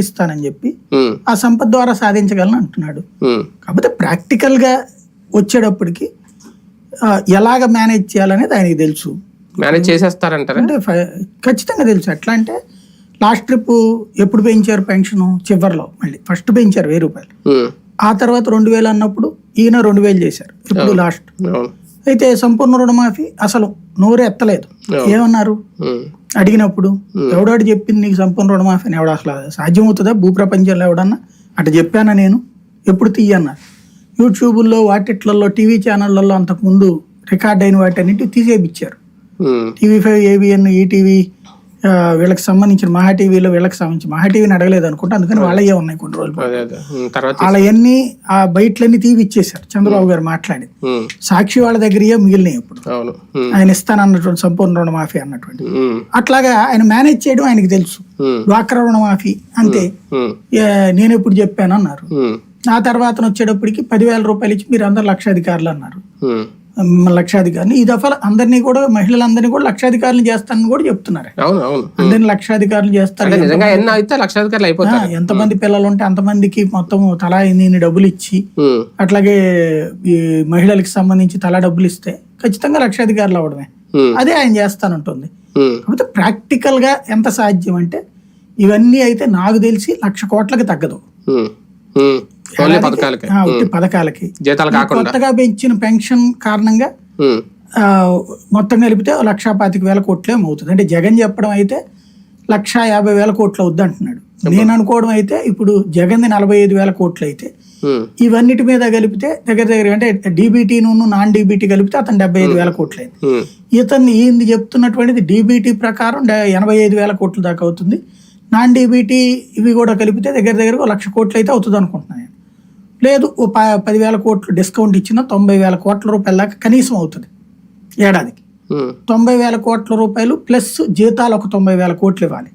సృష్టిస్తానని చెప్పి ఉమ్, ఆ సంపద ద్వారా సాధించగలను అంటున్నాడు. కాకపోతే ప్రాక్టికల్గా వచ్చేటప్పటికి ఆ, ఎలాగ మేనేజ్ చేయాలనేది ఆయనకి తెలుసు. మేనేజ్ చేసేస్తారంటారా? అంటే ఖచ్చితంగా తెలుసు. ఎట్లా అంటే లాస్ట్ ట్రిప్ ఎప్పుడు పెంచారు పెన్షన్? చివరిలో మళ్ళీ. ఫస్ట్ పెంచారు వెయ్యి రూపాయలు. ఆ తర్వాత రెండు వేలు అన్నప్పుడు ఈయన రెండు వేలు చేశారు. ఇప్పుడు లాస్ట్ అయితే సంపూర్ణ రుణమాఫీ అసలు నోరు ఎత్తలేదు. ఏమన్నారు? అడిగినప్పుడు ఎవడాడు చెప్పింది నీకు సంపూర్ణ రుణమాఫీ అని ఎవడు అసలు సాధ్యమవుతుందా? భూప్రపంచంలో ఎవడన్నా? అటు చెప్పానా నేను? ఎప్పుడు తీయన్నారు యూట్యూబుల్లో వాటిట్లలో టీవీ ఛానళ్ళల్లో అంతకుముందు రికార్డ్ అయిన వాటన్నిటి తీసేపిచ్చారు. Um, TV five ABN ETV వీళ్ళకి సంబంధించిన మహా టీవీలో వీళ్ళకి సంబంధించి మహా టీవీని అడగలేదు అనుకుంటా అందుకని వాళ్ళయ్యే ఉన్నాయి కొన్ని రోజులు వాళ్ళవన్నీ ఆ బయటలన్నీ తీవి ఇచ్చేశారు చంద్రబాబు గారు మాట్లాడి. సాక్షి వాళ్ళ దగ్గర మిగిలినాయి ఇప్పుడు. ఆయన ఇస్తానన్నటువంటి సంపూర్ణ రుణమాఫీ అన్నటువంటి. అట్లాగా ఆయన మేనేజ్ చేయడం ఆయనకి తెలుసు. డ్వాక్రా రుణమాఫీ అంతే. నేను ఎప్పుడు చెప్పాను అన్నారు. ఆ తర్వాత వచ్చేటప్పటికి పదివేల రూపాయలు ఇచ్చి మీరు అందరు లక్షాధికారులు అన్నారు. లక్షాధికారులు ఈ దఫా అందరినీ కూడా మహిళలందరినీ కూడా లక్షాధికారులు చేస్తానని కూడా చెప్తున్నారు. అవును అవును. అందరిని లక్షాధికారులు చేస్తారు. అయితే లక్షాధికారులు అయిపోతారు. ఎంతమంది పిల్లలు ఉంటే అంతమందికి మొత్తం తలా ఇన్ని డబ్బులు ఇచ్చి అట్లాగే ఈ మహిళలకు సంబంధించి తలా డబ్బులు ఇస్తే ఖచ్చితంగా లక్షాధికారులు అవడమే అదే ఆయన చేస్తానంటుంది. కాకపోతే ప్రాక్టికల్గా ఎంత సాధ్యం అంటే ఇవన్నీ అయితే నాకు తెలిసి లక్ష కోట్లకి తగ్గదు. పథకాలకి. ఉట్టి పథకాలకి. జీతాలు కాకుండా. కొత్తగా పెంచిన పెన్షన్ కారణంగా ఆ, మొత్తం కలిపితే లక్షా పాతిక వేల కోట్లే అవుతుంది అంటే జగన్ చెప్పడం అయితే లక్షా యాభై వేల కోట్లు అవుద్ది అంటున్నాడు నేను అనుకోవడం అయితే ఇప్పుడు జగన్ది నలభై ఐదు వేల కోట్లు అయితే ఉమ్, ఇవన్నిటి మీద కలిపితే దగ్గర దగ్గర అంటే డీబీటీ నాన్ డీబీటీ కలిపితే అతను డెబ్బై ఐదు వేల కోట్లు అయింది. ఇతన్ని ఈయన చెప్తున్నటువంటిది? డీబీటీ ప్రకారం డ- ఎనభై ఐదు వేల కోట్ల దాకా అవుతుంది. నాన్ డీబీటీ ఇవి కూడా కలిపితే దగ్గర దగ్గర లక్ష కోట్లు అయితే అవుతుంది అనుకుంటున్నాను. నేను. లేదు ఓ ప పదివేల కోట్లు డిస్కౌంట్ ఇచ్చిన తొంభై వేల కోట్ల రూపాయల దాకా కనీసం అవుతుంది ఏడాదికి. తొంభై వేల కోట్ల రూపాయలు ప్లస్ జీతాలు ఒక తొంభై వేల కోట్లు ఇవ్వాలి.